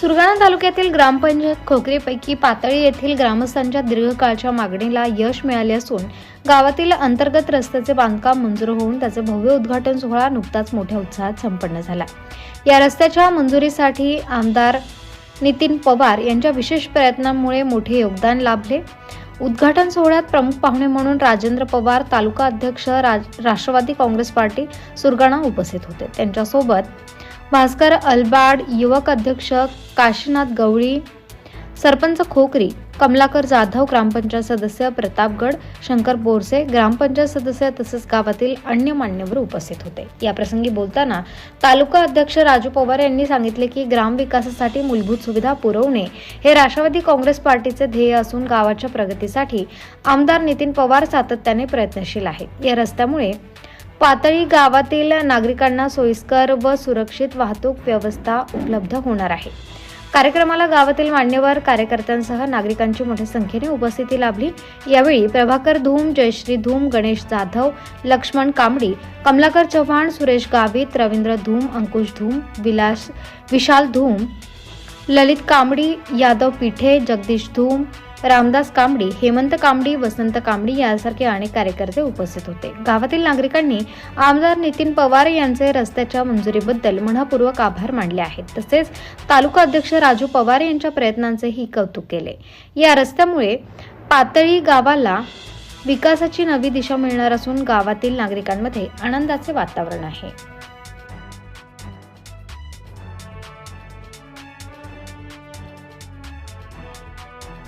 सुरगाणा तालुक्यातील ग्रामपंचायत खोकरीपैकी पातळी येथील ग्रामस्थांच्या दीर्घकाळच्या मागणीला यश मिळाले असून गावातील अंतर्गत रस्त्याचे बांधकाम मंजूर होऊन त्याचे भव्य उद्घाटन सोहळा नुकताच मोठ्या उत्साहात संपन्न झाला. या रस्त्याच्या मंजुरीसाठी आमदार नितीन पवार यांच्या विशेष प्रयत्नांमुळे मोठे योगदान लाभले. उद्घाटन सोहळ्यात प्रमुख पाहुणे म्हणून राजेंद्र पवार तालुका अध्यक्ष राज राष्ट्रवादी काँग्रेस पार्टी सुरगाणा उपस्थित होते. त्यांच्यासोबत भास्कर अलबाड युवक अध्यक्ष काशीनाथ गवळी सरपंच खोकरी कमलाकर जाधव ग्रामपंचायत सदस्य प्रतापगड शंकर बोरसे ग्रामपंचायत सदस्य तसेच गावातील अन्य मान्यवर उपस्थित होते. या प्रसंगी बोलताना तालुका अध्यक्ष राजू पवार यांनी सांगितले की ग्रामविकासासाठी मूलभूत सुविधा पुरवणे हे राष्ट्रवादी काँग्रेस पार्टीचे ध्येय असून गावाच्या प्रगतीसाठी आमदार नितीन पवार सातत्याने प्रयत्नशील आहेत. या रस्त्यामुळे पातळी गावातील नागरिकांना सोयीस्कर व सुरक्षित वाहतूक व्यवस्था उपलब्ध होणार आहे. कार्यक्रमाला गावातील मान्यवर कार्यकर्त्यांसह नागरिकांची मोठ्या संख्येने उपस्थिती लाभली. यावेळी प्रभाकर धूम जयश्री धूम गणेश जाधव लक्ष्मण कांबडी कमलाकर चव्हाण सुरेश गावित रवींद्र धूम अंकुश धूम विलास विशाल धूम ललित कांबडी यादव पिठे जगदीश धूम रामदास कांबडी हेमंत कांबडी वसंत कांबडी यासारखे अनेक कार्यकर्ते उपस्थित होते. गावातील नागरिकांनी आमदार नितीन पवार यांचे रस्त्याच्या मंजुरीबद्दल मनपूर्वक आभार मानले आहेत. तसेच तालुका अध्यक्ष राजू पवार यांच्या प्रयत्नांचेही कौतुक केले. या रस्त्यामुळे पातळी गावाला विकासाची नवी दिशा मिळणार असून गावातील नागरिकांमध्ये आनंदाचे वातावरण आहे.